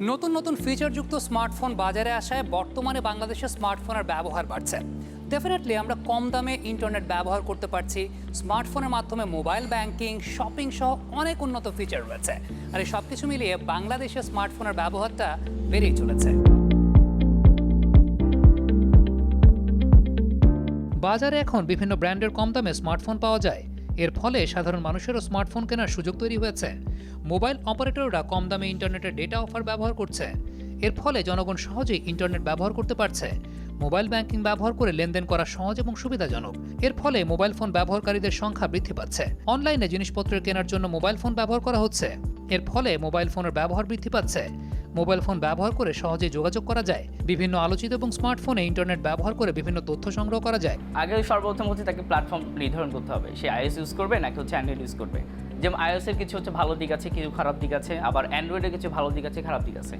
নতুন নতুন ফিচারযুক্ত স্মার্টফোন বাজারে আসায় বর্তমানে বাংলাদেশে স্মার্টফোনের ব্যবহার বাড়ছে। ডেফিনেটলি আমরা কম দামে ইন্টারনেট ব্যবহার করতে পারছি। স্মার্টফোনের মাধ্যমে মোবাইল ব্যাংকিং শপিং সহ অনেক উন্নত ফিচার রয়েছে। আর এই সব কিছু মিলিয়ে বাংলাদেশে স্মার্টফোনের ব্যবহারটা বেড়েই চলেছে। বাজারে এখন বিভিন্ন ব্র্যান্ডের কম দামে স্মার্টফোন পাওয়া যায়। এর ফলে সাধারণ মানুষেরও স্মার্টফোন কেনার সুযোগ তৈরি হয়েছে। মোবাইল অপারেটররা কম দামে ইন্টারনেটের ডেটা অফার ব্যবহার করছে। এর ফলে জনগণ সহজেই ইন্টারনেট ব্যবহার করতে পারছে। মোবাইল ব্যাংকিং ব্যবহার করে লেনদেন করা সহজ এবং সুবিধাজনক। এর ফলে মোবাইল ফোন ব্যবহারকারীদের সংখ্যা বৃদ্ধি পাচ্ছে। অনলাইনে জিনিসপত্রের কেনার জন্য মোবাইল ফোন ব্যবহার করা হচ্ছে। এর ফলে মোবাইল ফোনের ব্যবহার বৃদ্ধি পাচ্ছে। মোবাইল ফোন ব্যবহার করে সহজে যোগাযোগ করা যায়। বিভিন্ন আলোচিত এবং স্মার্টফোনে ইন্টারনেট ব্যবহার করে বিভিন্ন তথ্য সংগ্রহ করা যায়। আগে সর্বপ্রথম হচ্ছে তাকে প্ল্যাটফর্ম নির্ধারণ করতে হবে। সে আইএস ইউজ করবে নাকি হচ্ছে অ্যান্ড্রয়েড ইউজ করবে? যেমন এর কিছু হচ্ছে ভালো দিক আছে, কিছু খারাপ দিক আছে, আবার অ্যান্ড্রয়েডের কিছু ভালো দিক আছে, খারাপ দিক আছে।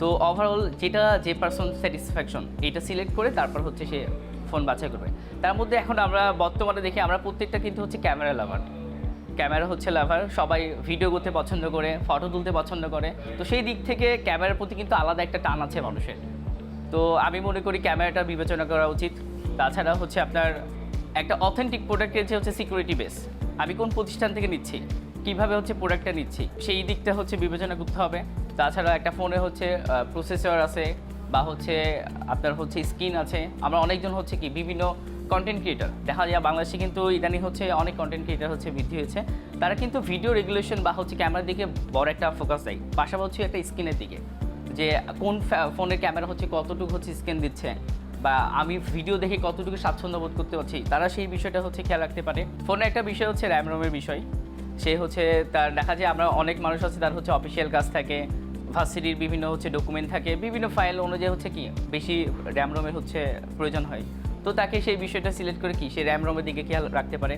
তো ওভারঅল যেটা, যে পার্সন স্যাটিসফ্যাকশন এটা সিলেক্ট করে তারপর হচ্ছে সে ফোন বাছাই করবে। তার মধ্যে এখন আমরা বর্তমানে দেখি আমরা প্রত্যেকটা কিন্তু হচ্ছে ক্যামেরা লাভার ক্যামেরা হচ্ছে লাভার সবাই ভিডিও করতে পছন্দ করে ফটো তুলতে পছন্দ করে। তো সেই দিক থেকে ক্যামেরার প্রতি কিন্তু আলাদা একটা টান আছে মানুষের। তো আমি মনে করি ক্যামেরাটা বিবেচনা করা উচিত। তাছাড়া হচ্ছে আপনার একটা অথেন্টিক প্রোডাক্টের যে হচ্ছে সিকিউরিটি বেস আমি কোন প্রতিষ্ঠান থেকে নিচ্ছি, কীভাবে হচ্ছে প্রোডাক্টটা নিচ্ছি, সেই দিকটা হচ্ছে বিবেচনা করতে হবে। তাছাড়া একটা ফোনে হচ্ছে প্রসেসর আছে বা হচ্ছে আপনার হচ্ছে স্ক্রিন আছে। আমরা অনেকজন হচ্ছে কি বিভিন্ন কন্টেন্ট ক্রিয়েটার দেখা যায় বাংলাদেশে কিন্তু ইদানিং হচ্ছে অনেক কন্টেন্ট ক্রিয়েটার হচ্ছে বৃদ্ধি হয়েছে। তারা কিন্তু ভিডিও রেগুলেশন বা হচ্ছে ক্যামেরার দিকে বড় একটা ফোকাস দেয়। পাশাপাশি একটা স্ক্রিনের দিকে। যে কোন ফোনের ক্যামেরা হচ্ছে কতটুকু হচ্ছে স্ক্যান দিচ্ছে বা আমি ভিডিও দেখে কতটুকু স্বাচ্ছন্দ্য বোধ করতে পারছি, তারা সেই বিষয়টা হচ্ছে খেয়াল রাখতে পারে। ফোনের একটা বিষয় হচ্ছে র্যাম রোমের বিষয়। সে হচ্ছে তার, দেখা যায় আমরা অনেক মানুষ আছে, তার হচ্ছে অফিসিয়াল কাজ থাকে। ভার্সিটির বিভিন্ন হচ্ছে ডকুমেন্ট থাকে, বিভিন্ন ফাইল অনুযায়ী হচ্ছে কি, বেশি র্যাম রোমের হচ্ছে প্রয়োজন হয়। তো তাকে সেই বিষয়টা সিলেক্ট করে কি সে র্যাম রোমের দিকে খেয়াল রাখতে পারে।